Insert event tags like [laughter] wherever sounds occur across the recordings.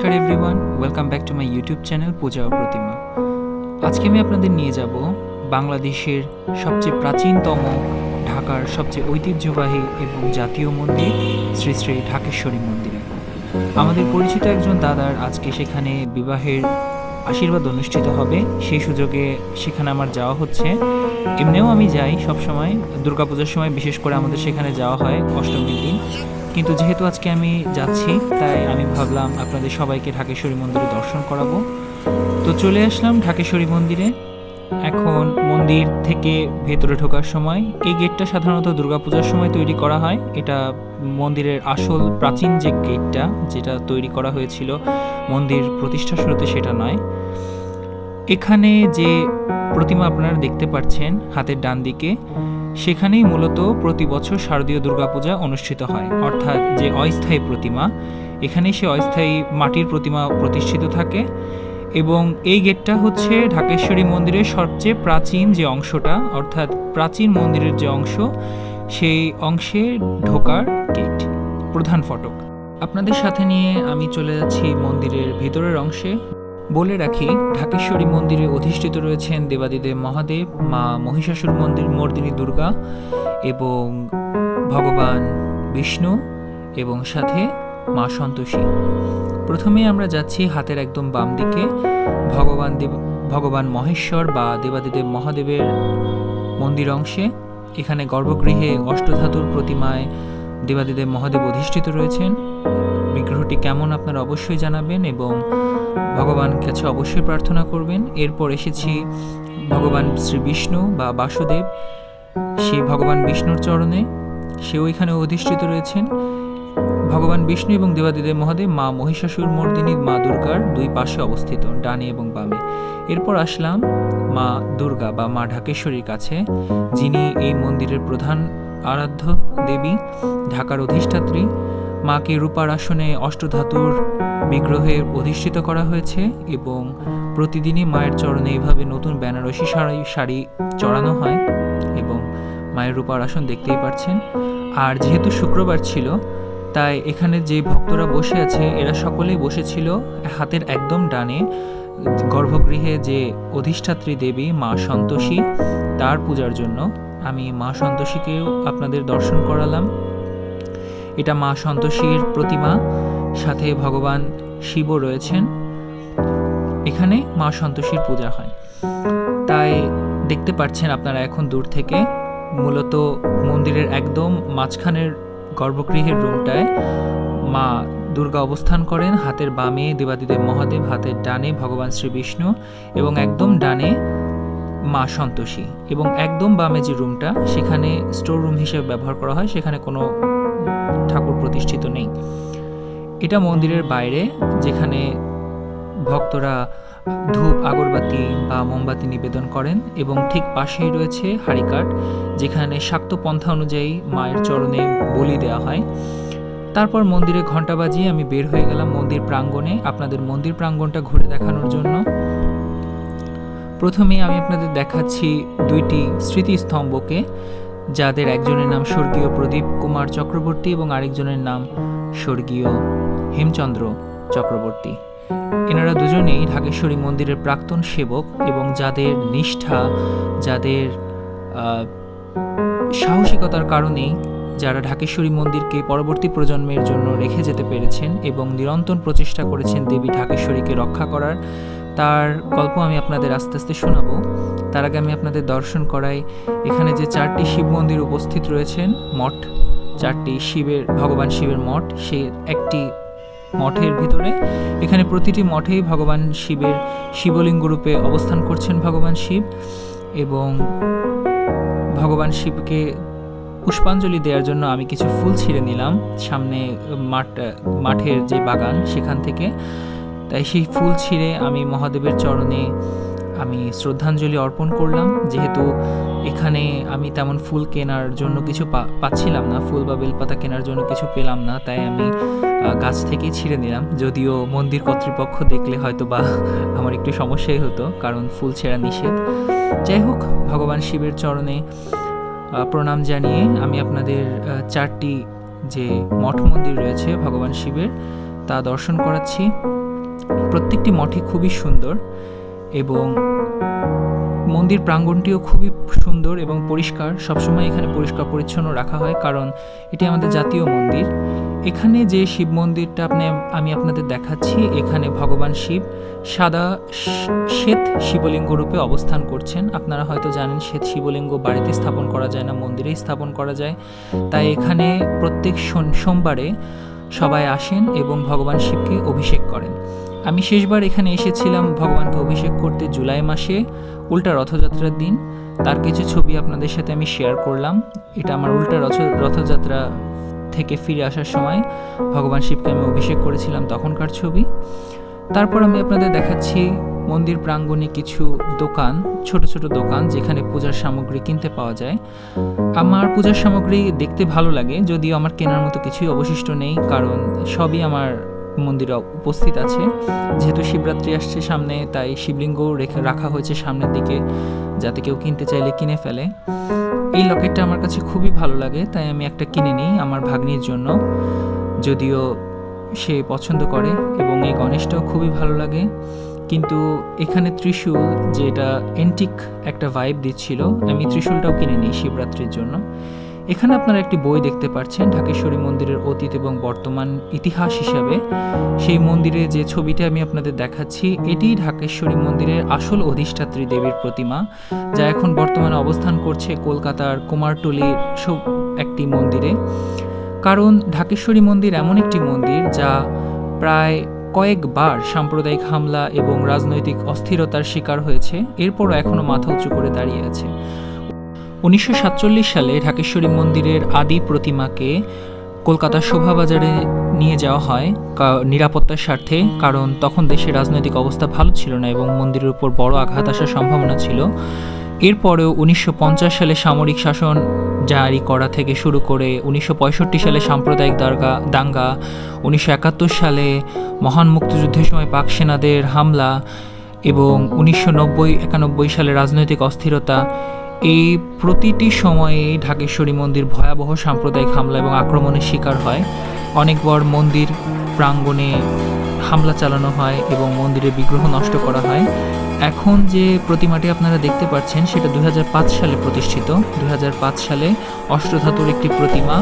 নমস্কার everyone welcome back to my YouTube channel Puja ও প্রতিমা আজকে আমি আপনাদের নিয়ে যাব বাংলাদেশের সবচেয়ে প্রাচীনতম, ঢাকার সবচেয়ে ঐতিহ্যবাহী এবং জাতীয় মন্দির, শ্রী শ্রী ঢাকেশ্বরী মন্দিরে। আমাদের পরিচিত একজন দাদার আজকে সেখানে বিবাহের আশীর্বাদ অনুষ্ঠিত হবে। সেই সুযোগে সেখানে আমার যাওয়া হচ্ছে। এমনিও আমি যাই সবসময়। দুর্গাপূজার সময় বিশেষ করে আমাদের সেখানে যাওয়া হয় অষ্টমীর দিন। কিন্তু যেহেতু আজকে আমি যাচ্ছি, তাই আমি ভাবলাম আপনাদের সবাইকে ঢাকেশ্বরী মন্দিরে দর্শন করাবো। তো চলে আসলাম ঢাকেশ্বরী মন্দিরে। এখন মন্দির থেকে ভেতরে ঢোকার সময়, এই গেটটা সাধারণত দুর্গাপূজার সময় তৈরি করা হয়। এটা মন্দিরের আসল প্রাচীন যে গেটটা, যেটা তৈরি করা হয়েছিল মন্দির প্রতিষ্ঠা শুরুতে সেটা নয়। এখানে যে প্রতিমা আপনারা দেখতে পাচ্ছেন হাতের ডান দিকে সেখানেই মূলত প্রতি বছর শারদীয় দুর্গাপূজা অনুষ্ঠিত হয়। অর্থাৎ যে অস্থায়ী প্রতিমা এখানেই সে অস্থায়ী মাটির প্রতিমা প্রতিষ্ঠিত থাকে এবং এই গেটটা হচ্ছে ঢাকেশ্বরী মন্দিরের সবচেয়ে প্রাচীন যে অংশটা, অর্থাৎ প্রাচীন মন্দিরের যে অংশ, সেই অংশে ঢোকার গেট, প্রধান ফটক। আপনাদের সাথে নিয়ে আমি চলে যাচ্ছি মন্দিরের ভিতরের অংশে। বলে রাখি, ঢাকেশ্বরী মন্দিরে অধিষ্ঠিত রয়েছেন দেবাদিদেব মহাদেব, মা মহিষাসুর মন্দির মর্দিনী দুর্গা এবং ভগবান বিষ্ণু এবং সাথে মা সন্তোষী। প্রথমে আমরা যাচ্ছি হাতের একদম বাম দিকে। ভগবান দেব, ভগবান মহেশ্বর বা দেবাদিদেব মহাদেবের মন্দির অংশে। এখানে গর্ভগৃহে অষ্টধাতুর প্রতিমায় দেবাদিদেব মহাদেব অধিষ্ঠিত রয়েছেন। বিগ্রহটি কেমন আপনারা অবশ্যই জানাবেন এবং ভগবান কাছে অবশ্যই প্রার্থনা করবেন। এরপর এসেছি ভগবান শ্রী বিষ্ণু বা বাসুদেব। সেই ভগবান বিষ্ণুর চরণে, সেও এখানে অধিষ্ঠিত রয়েছেন। ভগবান বিষ্ণু এবং দেবাদিদেব মহাদেব, মা মহিষাসুর, মর্দিনী, মা দুর্গার দুই পাশে অবস্থিত, ডানে এবং বামে। এরপর আসলাম মা দুর্গা বা মা ঢাকেশ্বরীর কাছে, যিনি এই মন্দিরের প্রধান আরাধ্য দেবী, ঢাকার অধিষ্ঠাত্রী। মাকে রূপার আসনে অষ্টধাতুর বিগ্রহে অধিষ্ঠিত করা হয়েছে এবং প্রতিদিনই মায়ের চরণে এইভাবে নতুন বেনারসি শাড়ি শাড়ি চড়ানো হয় এবং মায়ের রূপার আসন দেখতেই পাচ্ছেন আর যেহেতু শুক্রবার ছিল, তাই এখানে যে ভক্তরা বসে আছে, এরা সকলেই বসেছিল হাতের একদম ডানে। গর্ভগৃহে যে অধিষ্ঠাত্রী দেবী, মা সন্তোষী, তার পূজার জন্য আমি মা সন্তোষীকেও আপনাদের দর্শন করালাম। এটা মা সন্তোষীর প্রতিমা। সাথে ভগবান শিবও রয়েছেন। এখানে মা সন্তোষীর পূজা হয়। তাই দেখতে পাচ্ছেন আপনারা এখন দূর থেকে, মূলত মন্দিরের একদম মাঝখানের গর্ভগৃহের রুমটায় মা দুর্গা অবস্থান করেন, হাতের বামে দেবাদিদেব মহাদেব, হাতের ডানে ভগবান শ্রী বিষ্ণু এবং একদম ডানে মা সন্তোষী এবং একদম বামে যে রুমটা, সেখানে স্টোর রুম হিসেবে ব্যবহার করা হয়। সেখানে কোনো ঠাকুর প্রতিষ্ঠিত নেই। এটা মন্দিরের বাইরে, যেখানে ভক্তরা ধূপ, আগরবাতি বা মোমবাতি নিবেদন করেন এবং ঠিক পাশেই রয়েছে হারিকাট যেখানে শাক্ত পন্থা অনুযায়ী মায়ের চরণে বলি দেওয়া হয়। তারপর মন্দিরে ঘণ্টা বাজিয়ে আমি বের হয়ে গেলাম মন্দির প্রাঙ্গণে, আপনাদের মন্দির প্রাঙ্গণটা ঘুরে দেখানোর জন্য। প্রথমে আমি আপনাদের দেখাচ্ছি দুইটি স্মৃতিস্তম্ভকে। যাদের একজনের নাম স্বর্গীয় প্রদীপ কুমার চক্রবর্তী এবং আরেকজনের নাম স্বর্গীয় হেমচন্দ্র চক্রবর্তী। এনারা দুজনেই ঢাকেশ্বরী মন্দিরের প্রাক্তন সেবক এবং যাদের নিষ্ঠা, যাদের সাহসিকতার কারণেই যারা ঢাকেশ্বরী মন্দিরকে পরবর্তী প্রজন্মের জন্য রেখে যেতে পেরেছেন এবং নিরন্তর প্রচেষ্টা করেছেন দেবী ঢাকেশ্বরীকে রক্ষা করার, তার গল্প আমি আপনাদের আস্তে আস্তে শোনাবো। তার আগে আমি আপনাদের দর্শন করাই। এখানে যে চারটি শিব মন্দির উপস্থিত রয়েছেন, মঠ, চারটি শিবের, ভগবান শিবের মঠ, সে একটি মঠের ভিতরে। এখানে প্রতিটি মঠেই ভগবান শিবের শিবলিঙ্গ রূপে অবস্থান করছেন ভগবান শিব এবং ভগবান শিবকে পুষ্পাঞ্জলি দেওয়ার জন্য আমি কিছু ফুল ছিঁড়ে নিলাম সামনে মাঠ, মাঠের যে বাগান সেখান থেকে। তাই সেই ফুল ছিঁড়ে আমি মহাদেবের চরণে আমি শ্রদ্ধাঞ্জলি অর্পণ করলাম। যেহেতু এখানে আমি তেমন ফুল কেনার জন্য কিছু পাচ্ছিলাম না, ফুল বা বেলপাতা কেনার জন্য কিছু পেলাম না, তাই আমি গাছ থেকেই ছিঁড়ে নিলাম। যদিও মন্দির কর্তৃপক্ষ দেখলে হয়তো বা [laughs] আমার একটু সমস্যাই হতো, কারণ ফুল ছেঁড়া নিষেধ। যাই হোক, ভগবান শিবের চরণে প্রণাম জানিয়ে আমি আপনাদের চারটি যে মঠ মন্দির রয়েছে ভগবান শিবের, তা দর্শন করাচ্ছি। প্রত্যেকটি মঠই খুবই সুন্দর। এবং মন্দির প্রাঙ্গণটিও খুবই সুন্দর এবং পরিষ্কার। সবসময় এখানে পরিষ্কার পরিচ্ছন্ন রাখা হয় কারণ এটি আমাদের জাতীয় মন্দির। এখানে যে শিব মন্দিরটা আপনি, আমি আপনাদের দেখাচ্ছি, এখানে ভগবান শিব সাদা শ্বেত শিবলিঙ্গ রূপে অবস্থান করছেন। আপনারা হয়তো জানেন শ্বেত শিবলিঙ্গ বাড়িতে স্থাপন করা যায় না, মন্দিরেই স্থাপন করা যায়। তাই এখানে প্রত্যেক সোমবারে সবাই আসেন এবং ভগবান শিবকে অভিষেক করেন। আমি শেষবার এখানে এসেছিলাম ভগবানকে অভিষেক করতে জুলাই মাসে, উল্টা রথযাত্রার দিন। তার কিছু ছবি আপনাদের সাথে আমি শেয়ার করলাম। এটা আমার উল্টা রথ, রথযাত্রা থেকে ফিরে আসার সময় ভগবান শিবকে আমি অভিষেক করেছিলাম তখনকার ছবি। তারপর আমি আপনাদের দেখাচ্ছি মন্দির প্রাঙ্গণে কিছু দোকান, ছোট ছোট দোকান যেখানে পূজার সামগ্রী কিনতে পাওয়া যায়। আমার পূজার সামগ্রী দেখতে ভালো লাগে, যদিও আমার কেনার মতো কিছুই অবশিষ্ট নেই, কারণ সবই আমার মন্দিরে উপস্থিত আছে। যেহেতু শিবরাত্রি আসছে সামনে, তাই শিবলিঙ্গও রেখে রাখা হয়েছে সামনের দিকে, যাতে কেউ কিনতে চাইলে কিনে ফেলে। এই লকেটটা আমার কাছে খুবই ভালো লাগে, তাই আমি একটা কিনে নিই আমার ভাগ্নির জন্য। যদিও সে পছন্দ করে এবং এই গণেশটাও খুবই ভালো লাগে। কিন্তু এখানে ত্রিশূল, যেটা এন্টিক একটা ভাইব দিচ্ছিল, আমি ত্রিশূলটাও কিনে নিই শিবরাত্রির জন্য। এখানে আপনারা একটি বই দেখতে পাচ্ছেন ঢাকেশ্বরী মন্দিরের অতীত এবং বর্তমান ইতিহাস হিসাবে। সেই মন্দিরে যে ছবিটা আমি আপনাদের দেখাচ্ছি, এটি ঢাকেশ্বরী মন্দিরের আসল অধিষ্ঠাত্রী দেবীর প্রতিমা, যা এখন বর্তমানে অবস্থান করছে কলকাতার কুমারটুলির সব একটি মন্দিরে। কারণ ঢাকেশ্বরী মন্দির এমন একটি মন্দির, যা প্রায় কয়েকবার সাম্প্রদায়িক হামলা এবং রাজনৈতিক অস্থিরতার শিকার হয়েছে, এরপরও এখনও মাথা উঁচু করে দাঁড়িয়ে আছে। উনিশশো সাতচল্লিশ সালে ঢাকেশ্বরী মন্দিরের আদি প্রতিমাকে কলকাতার শোভাবাজারে নিয়ে যাওয়া হয় নিরাপত্তার স্বার্থে, কারণ তখন দেশের রাজনৈতিক অবস্থা ভালো ছিল না এবং মন্দিরের উপর বড় আঘাত আসার সম্ভাবনা ছিল। এরপরেও উনিশশো পঞ্চাশ সালে সামরিক শাসন জারি করা থেকে শুরু করে উনিশশো পঁয়ষট্টি সালে সাম্প্রদায়িক দাঙ্গা দাঙ্গা, উনিশশো একাত্তর সালে মহান মুক্তিযুদ্ধের সময় পাক সেনাদের হামলা এবং উনিশশো নব্বই, একানব্বই সালে রাজনৈতিক অস্থিরতা এই প্রতিটি সময়ে ঢাকেশ্বরী মন্দির ভয়াবহ সাম্প্রদায়িক হামলা এবং আক্রমণের শিকার হয়। অনেকবার মন্দির প্রাঙ্গণে হামলা চালানো হয় এবং মন্দিরের বিগ্রহ নষ্ট করা হয়। এখন যে প্রতিমাটি আপনারা দেখতে পাচ্ছেন, সেটা দুই হাজার পাঁচ সালে প্রতিষ্ঠিত। দুই হাজার পাঁচ সালে অষ্টধাতুর একটি প্রতিমা।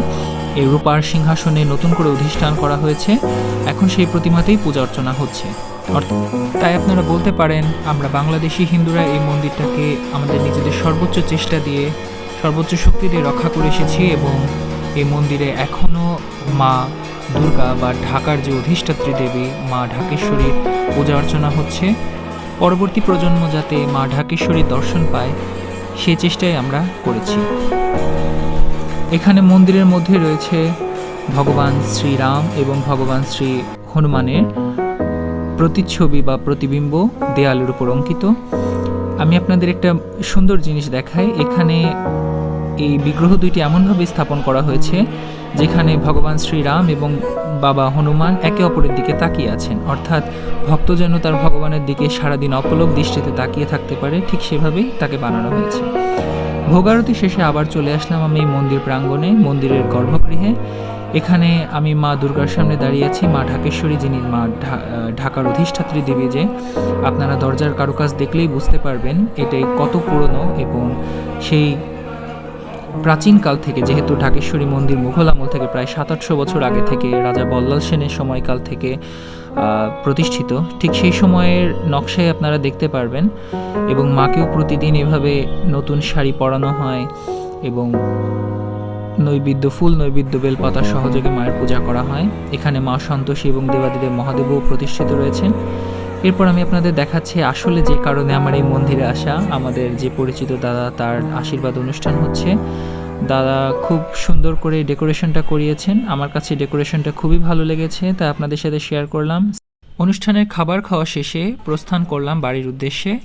এই রূপার সিংহাসনে নতুন করে অধিষ্ঠান করা হয়েছে। এখন সেই প্রতিমাতেই পূজা অর্চনা হচ্ছে। অর্থাৎ তাই আপনারা বলতে পারেন, আমরা বাংলাদেশি হিন্দুরা এই মন্দিরটাকে আমাদের নিজেদের সর্বোচ্চ চেষ্টা দিয়ে, সর্বোচ্চ শক্তি দিয়ে রক্ষা করে এসেছি এবং এই মন্দিরে এখনও মা দুর্গা বা ঢাকার যে অধিষ্ঠাত্রী দেবী, মা ঢাকেশ্বরীর পূজা অর্চনা হচ্ছে। পরবর্তী প্রজন্ম যাতে মা ঢাকেশ্বরীর দর্শন পায় সেই চেষ্টাই আমরা করেছি। এখানে মন্দিরের মধ্যে রয়েছে ভগবান শ্রীরাম এবং ভগবান শ্রী হনুমানের প্রতিচ্ছবি বা প্রতিবিম্ব দেয়ালের উপর অঙ্কিত। আমি আপনাদের একটা সুন্দর জিনিস দেখাই। এখানে এই বিগ্রহ দুইটি এমনভাবে স্থাপন করা হয়েছে, যেখানে ভগবান শ্রীরাম এবং বাবা হনুমান একে অপরের দিকে তাকিয়ে আছেন। অর্থাৎ ভক্ত যেন তার ভগবানের দিকে সারাদিন অপলক দৃষ্টিতে তাকিয়ে থাকতে পারে, ঠিক সেভাবেই তাকে বানানো হয়েছে। ভোগারতি শেষে আবার চলে আসলাম আমি মন্দির প্রাঙ্গণে, মন্দিরের গর্ভগৃহে। এখানে আমি মা দুর্গার সামনে দাঁড়িয়ে আছি, মা ঢাকেশ্বরী যিনি মা ঢাকার অধিষ্ঠাত্রী দেবী যে, আপনারা দরজার কারুকাজ দেখলেই বুঝতে পারবেন এটাই কত পুরনো এবং সেই প্রাচীনকাল থেকে, যেহেতু ঢাকেশ্বরী মন্দির মুঘল আমল থেকে প্রায় সাত আটশো বছর আগে থেকে রাজা বল্লাল সেনের সময়কাল থেকে প্রতিষ্ঠিত, ঠিক সেই সময়ের নকশায় আপনারা দেখতে পারবেন এবং মাকেও প্রতিদিন এভাবে নতুন শাড়ি পরানো হয় এবং নৈবেদ্য, ফুল নৈবেদ্য বেলপাতা সহযোগে মায়ের পূজা করা হয়। এখানে মা সন্তোষী এবং দেবাদিদেব মহাদেবও প্রতিষ্ঠিত রয়েছেন। এরপর আমি আপনাদের দেখাচ্ছি আসলে যে কারণে আমার এই মন্দিরে আসা। আমাদের যে পরিচিত দাদা, তার আশীর্বাদ অনুষ্ঠান হচ্ছে। দাদা খুব সুন্দর করে ডেকোরেশনটা করিয়েছেন। আমার কাছে ডেকোরেশনটা খুবই ভালো লেগেছে তাই আপনাদের সাথে শেয়ার করলাম। অনুষ্ঠানের খাবার খাওয়া শেষে প্রস্থান করলাম বাড়ির উদ্দেশ্যে।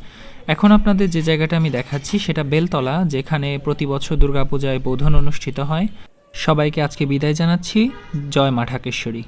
এখন আপনাদের যে জায়গাটা আমি দেখাচ্ছি, সেটা বেলতলা, যেখানে প্রতি বছর দুর্গাপূজায় বোধন অনুষ্ঠিত হয়। সবাইকে আজকে বিদায় জানাচ্ছি। জয় মা ঢাকেশ্বরী।